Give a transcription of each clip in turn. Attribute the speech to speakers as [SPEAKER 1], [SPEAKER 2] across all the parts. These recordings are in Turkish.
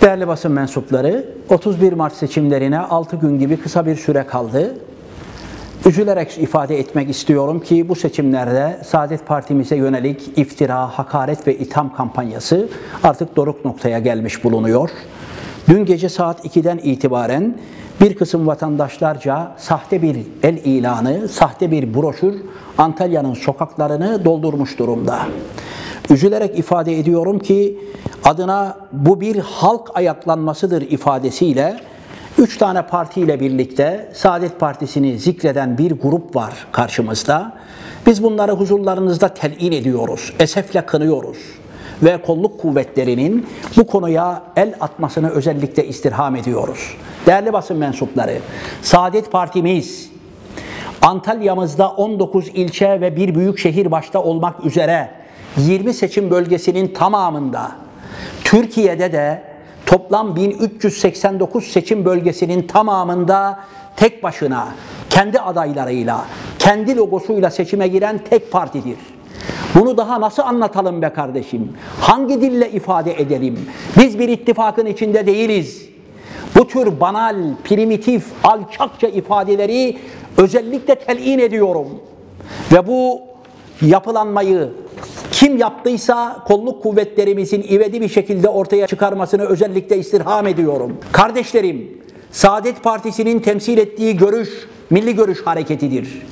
[SPEAKER 1] Değerli basın mensupları, 31 Mart seçimlerine 6 gün gibi kısa bir süre kaldı. Üzülerek ifade etmek istiyorum ki bu seçimlerde Saadet Partimize yönelik iftira, hakaret ve itham kampanyası artık doruk noktaya gelmiş bulunuyor. Dün gece saat 2'den itibaren bir kısım vatandaşlarca sahte bir el ilanı, sahte bir broşür Antalya'nın sokaklarını doldurmuş durumda. Üzülerek ifade ediyorum ki adına bu bir halk ayaklanmasıdır ifadesiyle üç tane partiyle birlikte Saadet Partisi'ni zikreden bir grup var karşımızda. Biz bunları huzurlarınızda telin ediyoruz, esefle kınıyoruz ve kolluk kuvvetlerinin bu konuya el atmasını özellikle istirham ediyoruz. Değerli basın mensupları, Saadet Partimiz Antalya'mızda 19 ilçe ve bir büyük şehir başta olmak üzere 20 seçim bölgesinin tamamında Türkiye'de de toplam 1389 seçim bölgesinin tamamında tek başına kendi adaylarıyla, kendi logosuyla seçime giren tek partidir. Bunu daha nasıl anlatalım be kardeşim? Hangi dille ifade edelim? Biz bir ittifakın içinde değiliz. Bu tür banal, primitif, alçakça ifadeleri özellikle telin ediyorum. Ve bu yapılanmayı kim yaptıysa kolluk kuvvetlerimizin ivedi bir şekilde ortaya çıkarmasını özellikle istirham ediyorum. Kardeşlerim, Saadet Partisi'nin temsil ettiği görüş milli görüş hareketidir.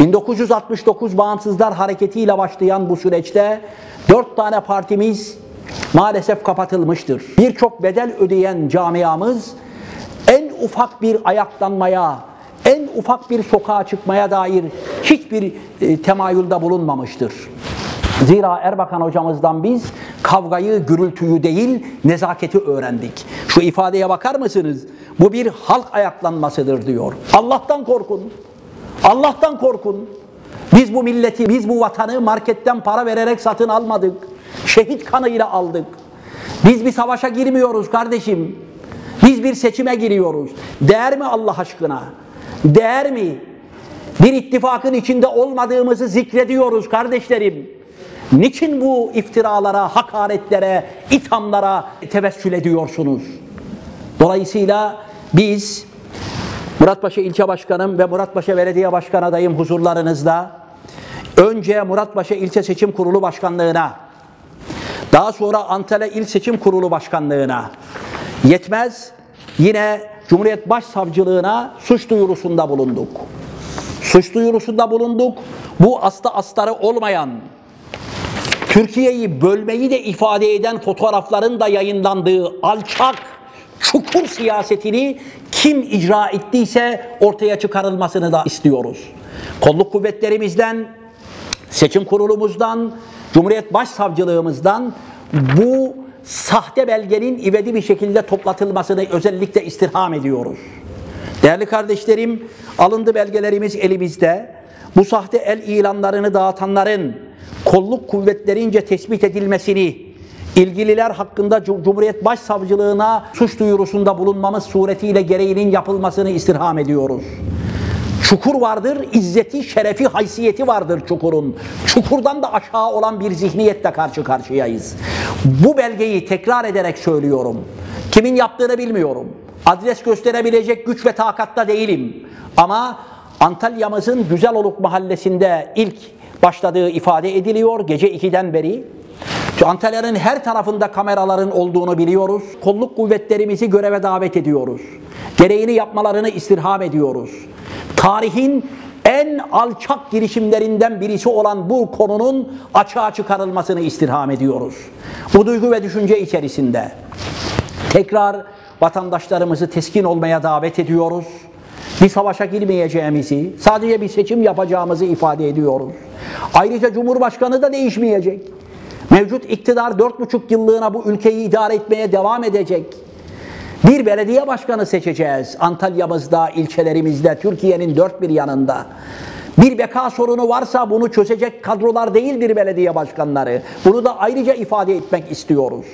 [SPEAKER 1] 1969 Bağımsızlar Hareketi ile başlayan bu süreçte dört tane partimiz maalesef kapatılmıştır. Birçok bedel ödeyen camiamız en ufak bir ayaklanmaya, en ufak bir sokağa çıkmaya dair hiçbir e, temayülde bulunmamıştır. Zira Erbakan hocamızdan biz kavgayı, gürültüyü değil, nezaketi öğrendik. Şu ifadeye bakar mısınız? Bu bir halk ayaklanmasıdır diyor. Allah'tan korkun. Allah'tan korkun. Biz bu milleti, biz bu vatanı marketten para vererek satın almadık. Şehit kanıyla aldık. Biz bir savaşa girmiyoruz kardeşim. Biz bir seçime giriyoruz. Değer mi Allah aşkına? Değer mi? Bir ittifakın içinde olmadığımızı zikrediyoruz kardeşlerim. Niçin bu iftiralara, hakaretlere, ithamlara tevessül ediyorsunuz? Dolayısıyla biz Muratpaşa İlçe Başkanım ve Muratpaşa Belediye Başkan adayım huzurlarınızda önce Muratpaşa İlçe Seçim Kurulu Başkanlığına daha sonra Antalya İl Seçim Kurulu Başkanlığına yetmez yine Cumhuriyet Başsavcılığına suç duyurusunda bulunduk. Suç duyurusunda bulunduk. Bu asla astarı olmayan Türkiye'yi bölmeyi de ifade eden fotoğrafların da yayınlandığı alçak, çukur siyasetini kim icra ettiyse ortaya çıkarılmasını da istiyoruz. Kolluk kuvvetlerimizden, seçim kurulumuzdan, Cumhuriyet Başsavcılığımızdan bu sahte belgenin ivedi bir şekilde toplatılmasını özellikle istirham ediyoruz. Değerli kardeşlerim, alındı belgelerimiz elimizde. Bu sahte el ilanlarını dağıtanların kolluk kuvvetlerince tespit edilmesini, ilgililer hakkında Cumhuriyet Başsavcılığına suç duyurusunda bulunmamız suretiyle gereğinin yapılmasını istirham ediyoruz. Çukur vardır, izzeti, şerefi, haysiyeti vardır çukurun. Çukurdan da aşağı olan bir zihniyetle karşı karşıyayız. Bu belgeyi tekrar ederek söylüyorum. Kimin yaptığını bilmiyorum. Adres gösterebilecek güç ve takatta değilim. Ama Antalya'mızın Güzeloluk mahallesinde ilk başladığı ifade ediliyor gece 2'den beri. Antalya'nın her tarafında kameraların olduğunu biliyoruz. Kolluk kuvvetlerimizi göreve davet ediyoruz. Gereğini yapmalarını istirham ediyoruz. Tarihin en alçak girişimlerinden birisi olan bu konunun açığa çıkarılmasını istirham ediyoruz. Bu duygu ve düşünce içerisinde tekrar vatandaşlarımızı teskin olmaya davet ediyoruz. Bir savaşa girmeyeceğimizi, sadece bir seçim yapacağımızı ifade ediyoruz. Ayrıca Cumhurbaşkanı da değişmeyecek. Mevcut iktidar dört buçuk yıllığına bu ülkeyi idare etmeye devam edecek. Bir belediye başkanı seçeceğiz Antalya'mızda, ilçelerimizde, Türkiye'nin dört bir yanında. Bir beka sorunu varsa bunu çözecek kadrolar değildir belediye başkanları. Bunu da ayrıca ifade etmek istiyoruz.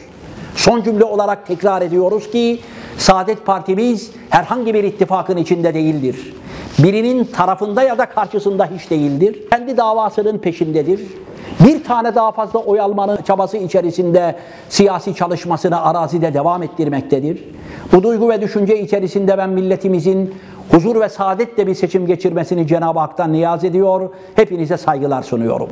[SPEAKER 1] Son cümle olarak tekrar ediyoruz ki Saadet Partimiz herhangi bir ittifakın içinde değildir. Birinin tarafında ya da karşısında hiç değildir. Kendi davasının peşindedir. bir tane daha fazla oy almanın çabası içerisinde siyasi çalışmasını arazide devam ettirmektedir. Bu duygu ve düşünce içerisinde ben milletimizin huzur ve saadetle bir seçim geçirmesini Cenab-ı Hak'tan niyaz ediyor. Hepinize saygılar sunuyorum.